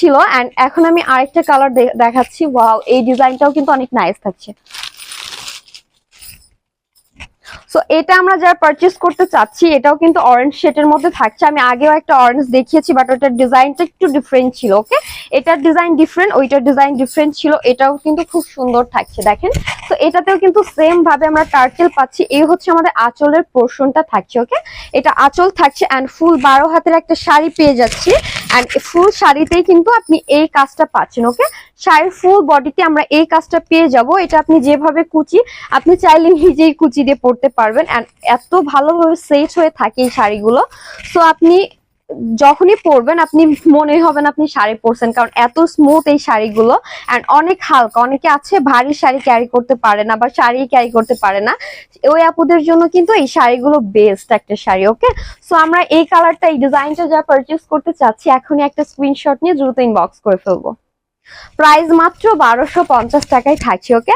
ছিল অ্যান্ড এখন আমি আরেকটা কালার দেখাচ্ছি। ওয়াও এই ডিজাইনটাও কিন্তু অনেক নাইস থাকছে। সো এটা আমরা যারা পারচেস করতে চাচ্ছি, এটাও কিন্তু অরেঞ্জ শেডের মধ্যে থাকছে। আমি আগেও একটা অরেঞ্জ দেখিয়েছি বাট ওটার ডিজাইনটা একটু ডিফারেন্ট ছিল ওকে এটার ডিজাইন ডিফারেন্ট ওইটার ডিজাইন ডিফারেন্ট ছিল, এটাও কিন্তু খুব সুন্দর থাকছে। দেখেন তো এটাতেও কিন্তু সেম ভাবে আমরা টার্টেল পাচ্ছি। এই হচ্ছে আমাদের আঁচলের পোর্শনটা থাকছে ওকে এটা আঁচল থাকছে অ্যান্ড ফুল বারো হাতের একটা শাড়ি পেয়ে যাচ্ছি। অ্যান্ড ফুল শাড়িতেই কিন্তু আপনি এই কাজটা পাচ্ছেন ওকে শাড়ির ফুল বডিতে আমরা এই কাজটা পেয়ে যাব। এটা আপনি যেভাবে কুচি, আপনি চাইলে নিজেই কুচি দিয়ে পরতে পারবেন। অ্যান্ড এত ভালোভাবে সেট হয়ে থাকে এই শাড়িগুলো। সো আপনি যখনই পরবেন, আপনি মনেই হবে না আপনি শাড়ি পরছেন, কারণ এত স্মুথ এই শাড়িগুলো অ্যান্ড অনেক হালকা, অনেকে আছে ভারী শাড়ি ক্যারি করতে পারে না বা শাড়ি ক্যারি করতে পারে না। ওই আপুদের জন্য কিন্তু এই শাড়িগুলো বেস্ট একটা শাড়ি ওকে সো আমরা এই কালারটা এই ডিজাইনটা যা পারচেস করতে চাচ্ছি, এখনই একটা স্ক্রিনশট নিয়ে দ্রুত ইনবক্স করে ফেলব। প্রাইস মাত্র বারোশো পঞ্চাশ টাকায় থাকছে ওকে